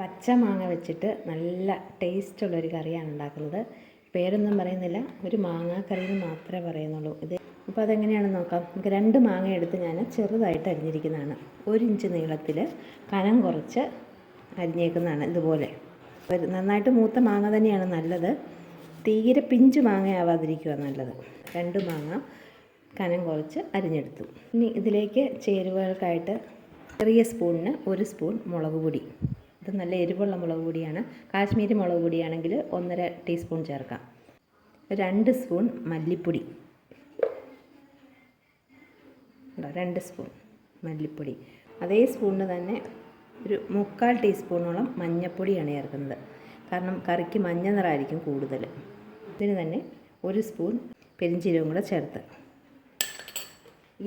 പച്ച മാങ്ങ വെച്ചിട്ട് നല്ല ടേസ്റ്റുള്ളൊരു കറിയാണ് ഉണ്ടാക്കുന്നത്. പേരൊന്നും പറയുന്നില്ല. ഒരു മാങ്ങാക്കറി എന്ന് മാത്രമേ പറയുന്നുള്ളൂ. ഇത് അപ്പോൾ അതെങ്ങനെയാണെന്ന് നോക്കാം. നമുക്ക് രണ്ട് മാങ്ങ എടുത്ത് ഞാൻ ചെറുതായിട്ട് അരിഞ്ഞിരിക്കുന്നതാണ്. ഒരു ഇഞ്ച് നീളത്തിൽ കനം കുറച്ച് അരിഞ്ഞേക്കുന്നതാണ് ഇതുപോലെ. നന്നായിട്ട് മൂത്ത മാങ്ങ തന്നെയാണ് നല്ലത്. തീരെ പിഞ്ച് മാങ്ങയാവാതിരിക്കുക നല്ലത്. രണ്ട് മാങ്ങ കനം കുറച്ച് അരിഞ്ഞെടുത്തു. ഇനി ഇതിലേക്ക് ചേരുവകൾക്കായിട്ട് ചെറിയ സ്പൂണിന് ഒരു സ്പൂൺ മുളക് പൊടി. ഇത് നല്ല എരിവുള്ള മുളക് പൊടിയാണ്. കാശ്മീരി മുളക് പൊടിയാണെങ്കിൽ ഒന്നര ടീസ്പൂൺ ചേർക്കാം. രണ്ട് സ്പൂൺ മല്ലിപ്പൊടി. രണ്ട് സ്പൂൺ മല്ലിപ്പൊടി. അതേ സ്പൂണിന് തന്നെ ഒരു മുക്കാൽ ടീസ്പൂണോളം മഞ്ഞൾപ്പൊടിയാണ് ചേർക്കുന്നത്. കാരണം കറിക്ക് മഞ്ഞ നിറമായിരിക്കും കൂടുതൽ. ഇതിന് തന്നെ ഒരു സ്പൂൺ പെരിഞ്ചീരവും കൂടെ ചേർത്ത്.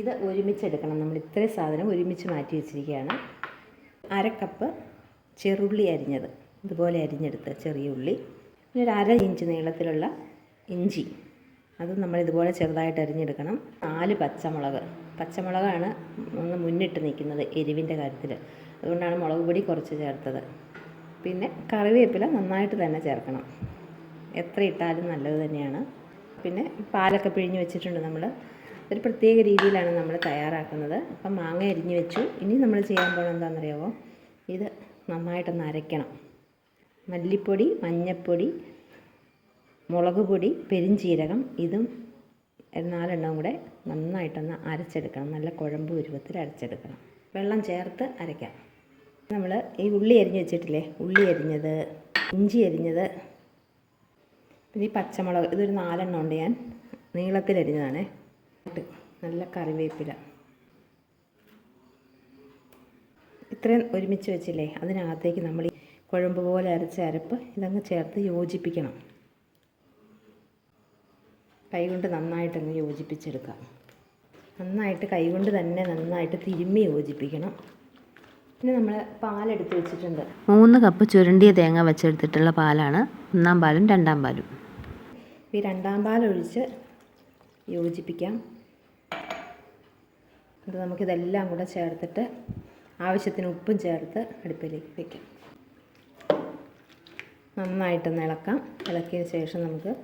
ഇത് ഒരുമിച്ചെടുക്കണം. നമ്മൾ ഇത്രയും സാധനം ഒരുമിച്ച് മാറ്റി വെച്ചിരിക്കുകയാണ്. അര കപ്പ് ചെറുള്ളി അരിഞ്ഞത്. ഇതുപോലെ അരിഞ്ഞെടുത്ത ചെറിയ ഉള്ളി. പിന്നെ ഒരു അര ഇഞ്ച് നീളത്തിലുള്ള ഇഞ്ചി. അത് നമ്മൾ ഇതുപോലെ ചെറുതായിട്ട് അരിഞ്ഞെടുക്കണം. നാല് പച്ചമുളക്. പച്ചമുളകാണ് ഒന്ന് മുന്നിട്ട് നിൽക്കുന്നത് എരിവിന്റെ കാര്യത്തിൽ. അതുകൊണ്ടാണ് മുളക് പൊടി കുറച്ച് ചേർത്തത്. പിന്നെ കറിവേപ്പില നന്നായിട്ട് തന്നെ ചേർക്കണം. എത്ര ഇട്ടാലും നല്ലത് തന്നെയാണ്. പിന്നെ പാലൊക്കെ പിഴിഞ്ഞ് വെച്ചിട്ടുണ്ട് നമ്മൾ. ഒരു പ്രത്യേക രീതിയിലാണ് നമ്മൾ തയ്യാറാക്കുന്നത്. അപ്പം മാങ്ങ അരിഞ്ഞ് വെച്ചു. ഇനി നമ്മൾ ചെയ്യാൻ പോകുന്നത് എന്താണെന്നറിയാമോ ഇത് നന്നായിട്ടൊന്ന് അരയ്ക്കണം. മല്ലിപ്പൊടി മഞ്ഞൾപ്പൊടി മുളക് പൊടി പെരിഞ്ചീരകം ഇതും നാലെണ്ണവും കൂടെ നന്നായിട്ടൊന്ന് അരച്ചെടുക്കണം. നല്ല കുഴമ്പ് ഉരുവത്തിൽ അരച്ചെടുക്കണം. വെള്ളം ചേർത്ത് അരയ്ക്കാം. നമ്മൾ ഈ ഉള്ളി അരിഞ്ഞ് വെച്ചിട്ടില്ലേ? ഉള്ളി അരിഞ്ഞത് ഇഞ്ചി അരിഞ്ഞത് പിന്നെ ഈ പച്ചമുളക് ഇതൊരു നാലെണ്ണം ഉണ്ട് ഞാൻ. നീളത്തിൽ അരിഞ്ഞതാണേ. നല്ല കറിവേപ്പില. ഇത്രയും ഒരുമിച്ച് വെച്ചില്ലേ? അതിനകത്തേക്ക് നമ്മൾ ഈ കുഴമ്പ് പോലെ അരച്ച അരപ്പ് ഇതങ്ങ് ചേർത്ത് യോജിപ്പിക്കണം. കൈകൊണ്ട് നന്നായിട്ടങ്ങ് യോജിപ്പിച്ചെടുക്കാം. നന്നായിട്ട് കൈകൊണ്ട് തന്നെ നന്നായിട്ട് തിരുമ്മി യോജിപ്പിക്കണം. പിന്നെ നമ്മൾ പാലെടുത്ത് വെച്ചിട്ടുണ്ട്. മൂന്ന് കപ്പ് ചുരണ്ടിയ തേങ്ങ വെച്ചെടുത്തിട്ടുള്ള പാലാണ് ഒന്നാം പാലും രണ്ടാം പാലും. ഈ രണ്ടാം പാലൊഴിച്ച് യോജിപ്പിക്കാം. അത് നമുക്കിതെല്ലാം കൂടെ ചേർത്തിട്ട് ആവശ്യത്തിന് ഉപ്പും ചേർത്ത് അടുപ്പിലേക്ക് വയ്ക്കാം നന്നായിട്ടൊന്ന് ഇളക്കാം. ഇളക്കിയതിന് ശേഷം നമുക്ക്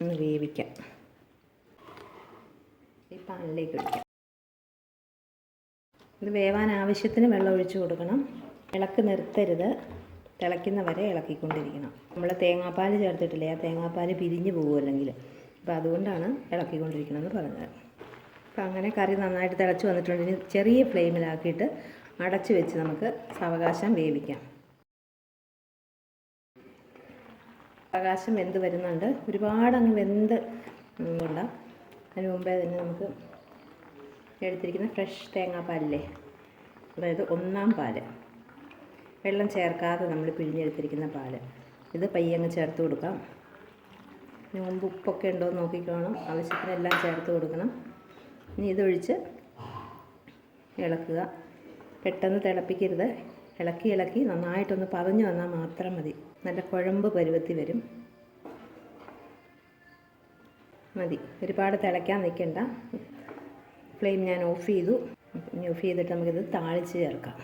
ഒന്ന് വേവിക്കാം. ഈ പാനിലേക്ക് ഒഴിക്കാം. ഇത് വേവാൻ ആവശ്യത്തിന് വെള്ളം ഒഴിച്ചു കൊടുക്കണം. ഇളക്ക് നിർത്തരുത്. തിളയ്ക്കുന്ന വരെ ഇളക്കിക്കൊണ്ടിരിക്കണം. നമ്മൾ തേങ്ങാപ്പാൽ ചേർത്തിട്ടില്ലേ? ആ തേങ്ങാപ്പാൽ പിരിഞ്ഞു പോകും അല്ലെങ്കിൽ? അപ്പോൾ അതുകൊണ്ടാണ് ഇളക്കിക്കൊണ്ടിരിക്കണമെന്ന് പറഞ്ഞത്. അപ്പോൾ അങ്ങനെ കറി നന്നായിട്ട് തിളച്ച് വന്നിട്ടുണ്ട്. ഇനി ചെറിയ ഫ്ലെയിമിലാക്കിയിട്ട് അടച്ച് വെച്ച് നമുക്ക് സാവകാശം വേവിക്കാം. സാവകാശം വെന്ത് വരുന്നുണ്ട്. ഒരുപാട് അങ്ങ് വെന്ത് കൊണ്ട. അതിന് മുമ്പേ തന്നെ നമുക്ക് എടുത്തിരിക്കുന്ന ഫ്രഷ് തേങ്ങാപ്പാലില്ലേ? അതായത് ഒന്നാം പാൽ. വെള്ളം ചേർക്കാതെ നമ്മൾ പിഴിഞ്ഞെടുത്തിരിക്കുന്ന പാൽ. ഇത് പയ്യങ്ങ് ചേർത്ത് കൊടുക്കാം. ഇതിന് മുമ്പ് ഉപ്പൊക്കെ ഉണ്ടോ എന്ന് നോക്കിക്കോണം. ആവശ്യത്തിനെല്ലാം ചേർത്ത് കൊടുക്കണം. ഇനി ഇതൊഴിച്ച് ഇളക്കുക. പെട്ടെന്ന് തിളപ്പിക്കരുത്. ഇളക്കി ഇളക്കി നന്നായിട്ടൊന്ന് പതഞ്ഞു വന്നാൽ മാത്രം മതി. നല്ല കുഴമ്പ് പരുവത്തി വരും. മതി. ഒരുപാട് തിളയ്ക്കാൻ നിൽക്കണ്ട. ഫ്ലെയിം ഞാൻ ഓഫ് ചെയ്തു. ഇനി ഓഫ് ചെയ്തിട്ട് നമുക്കിത് താളിച്ച് ചേർക്കാം.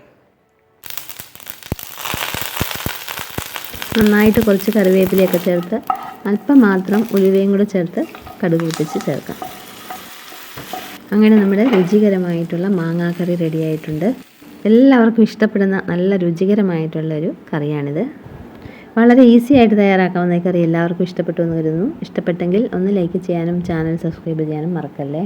നന്നായിട്ട് കുറച്ച് കറിവേപ്പിലയൊക്കെ ചേർത്ത് അല്പം മാത്രം ഉലുവയും കൂടെ ചേർത്ത് കടുക് പൊട്ടിച്ച് ചേർക്കാം. അങ്ങനെ നമ്മുടെ രുചികരമായിട്ടുള്ള മാങ്ങാക്കറി റെഡിയായിട്ടുണ്ട് എല്ലാവർക്കും ഇഷ്ടപ്പെടുന്ന നല്ല രുചികരമായിട്ടുള്ളൊരു കറിയാണിത്. വളരെ ഈസി ആയിട്ട് തയ്യാറാക്കാവുന്ന കറി എല്ലാവർക്കും ഇഷ്ടപ്പെട്ടു എന്ന് കരുതുന്നു. ഇഷ്ടപ്പെട്ടെങ്കിൽ ഒന്ന് ലൈക്ക് ചെയ്യാനും ചാനൽ സബ്സ്ക്രൈബ് ചെയ്യാനും മറക്കല്ലേ?